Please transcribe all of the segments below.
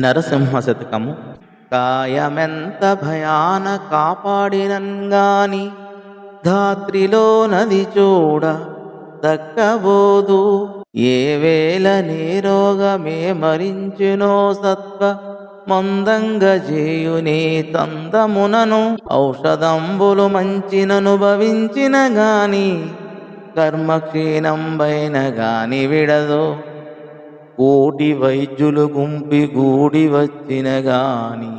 నరసింహ శతకము కాయమెంత భయాన కాపాడినంగాని ధాత్రిలో నది చూడ దక్కబోదు. ఏ వేళ నీరోగమే మరించునో సత్వ మందంగ చేయునే తందమునను ఔషధంబులు మంచినను భవించిన గాని కర్మక్షీణంబైన గాని విడదు. కోటి వైద్యులు గుంపి గూడి వచ్చిన గాని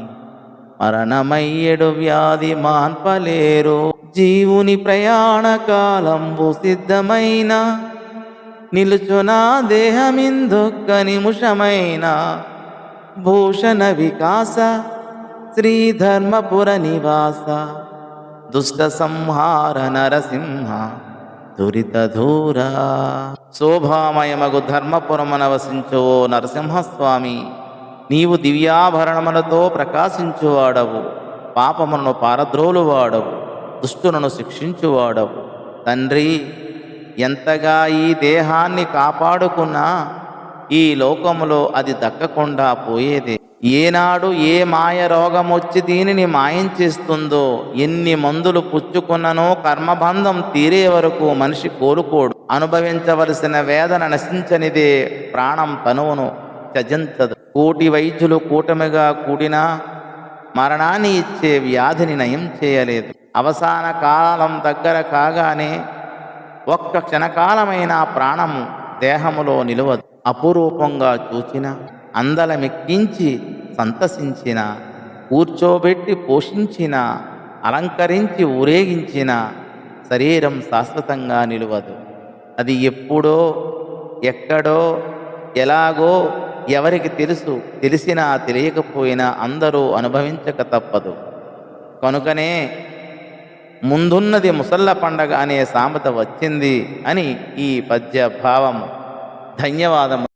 మరణమయ్యడు వ్యాధి మాన్పలేరు. జీవుని ప్రయాణ కాలంబు సిద్ధమైన నిలుచునా దేహమిందొక్క నిముషమైన భూషణ వికాస శ్రీధర్మపుర నివాస దుష్ట సంహార నరసింహ. దురితధూరా. శోభామయమగు ధర్మపురమున వసించు నరసింహస్వామి. నీవు దివ్యాభరణములతో ప్రకాశించువాడవు. పాపమును పారద్రోలువాడవు. దుష్టులను శిక్షించువాడవు. తండ్రి ఎంతగా ఈ దేహాన్ని కాపాడుకున్నా ఈ లోకములో అది దక్కకుండా పోయేదే. ఏనాడు ఏ మాయ రోగం వచ్చి దీనిని మాయించేస్తుందో ఎన్ని మందులు పుచ్చుకున్ననో కర్మబంధం తీరే వరకు మనిషి కోలుకోడు. అనుభవించవలసిన వేదన నశించనిదే ప్రాణం తనువును త్యజించదు. కోటి వైద్యులు కూటమిగా కూడినా మరణాన్ని ఇచ్చే వ్యాధిని నయం చేయలేదు. అవసాన కాలం దగ్గర కాగానే ఒక్క క్షణకాలమైన ప్రాణము దేహములో నిలవదు. అపురూపంగా చూచిన అందలమెక్కించి సంతసించిన కూర్చోబెట్టి పోషించిన అలంకరించి ఊరేగించిన శరీరం శాశ్వతంగా నిలవదు. అది ఎప్పుడో ఎక్కడో ఎలాగో ఎవరికి తెలుసు తెలిసినా తెలియకపోయినా అందరూ అనుభవించక తప్పదు. కనుకనే ముందున్నది ముసల్ల పండగ అనే సామెత వచ్చింది అని ఈ పద్య భావము ధన్యవాదము